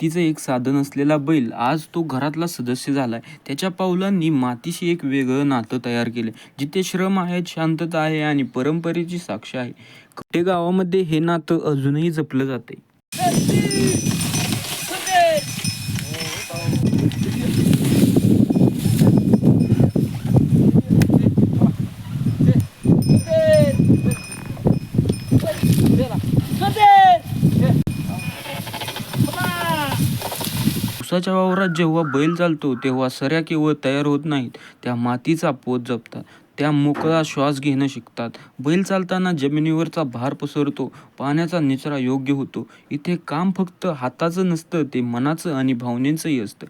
तिचं एक साधन असलेला बैल आज तो घरातला सदस्य झालाय. त्याच्या पावलांनी मातीशी एक वेगळं नातं तयार केलं जिथे श्रम आहेत शांतता आहे आणि परंपरेची साक्ष आहे. कटे गावामध्ये हे नातं अजूनही जपलं जाते उसाच्या वावरात जेव्हा बैल चालतो तेव्हा सऱ्या केवळ तयार होत नाहीत. त्या मातीचा पोत जपतात. त्या मोकळा श्वास घेणं शिकतात. बैल चालताना जमिनीवरचा भार पसरतो. पाण्याचा निचरा योग्य होतो. इथे काम फक्त हाताचं नसतं ते मनाचं आणि भावनेचंही असतं.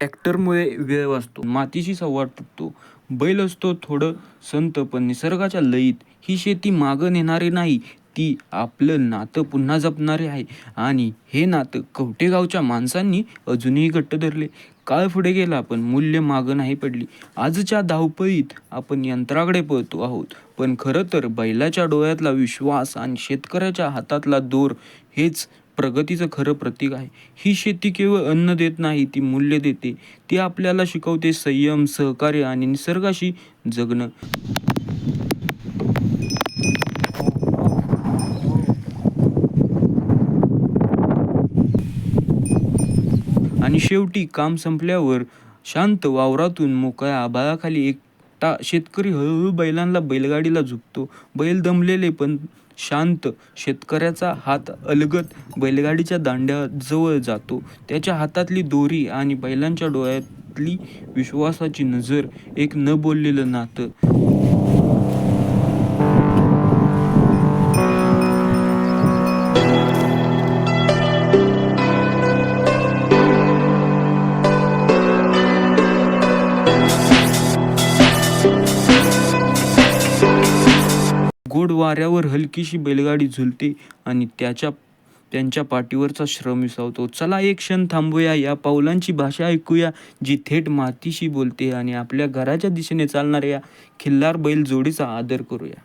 ट्रॅक्टरमुळे वेळ वाचतो. मातीशी संवाद तुटतो. बैल असतो थोडं संत पण निसर्गाच्या लयीत ही शेती मागं नेणारी नाही. ती आपलं नातं पुन्हा जपणारे आहे. आणि हे नातं कवटेगावच्या माणसांनी अजूनही घट्ट धरले. काळ पुढे गेला पण मूल्य मागं नाही पडली. आजच्या धावपळीत आपण यंत्राकडे पळतो आहोत. पण खरं तर बैलाच्या डोळ्यातला विश्वास आणि शेतकऱ्याच्या हातातला दोर हेच प्रगतीचं खरं प्रतीक आहे. ही शेती केवळ अन्न देत नाही ती मूल्य देते. ती आपल्याला शिकवते संयम सहकार्य आणि निसर्गाशी जगणं. आणि शेवटी काम संपल्यावर शांत वावरातून मोकळ्या आभाळाखाली आता शेतकरी हळूहळू बैलांना बैलगाडीला झुकतो. बैल दमलेले पण शांत. शेतकऱ्याचा हात अलगत बैलगाडीच्या दांड्याजवळ जातो. त्याच्या हातातली दोरी आणि बैलांच्या डोळ्यातली विश्वासाची नजर एक न बोललेलं नातं. गोड वाऱ्यावर हलकीशी बैलगाडी झुलते आणि त्याच्या त्यांच्या पाठीवरचा श्रम विसावतो. चला एक क्षण थांबूया या पावलांची भाषा ऐकूया जी थेट मातीशी बोलते आणि आपल्या घराच्या दिशेने चालणाऱ्या खिल्लार बैल जोडीचा आदर करूया.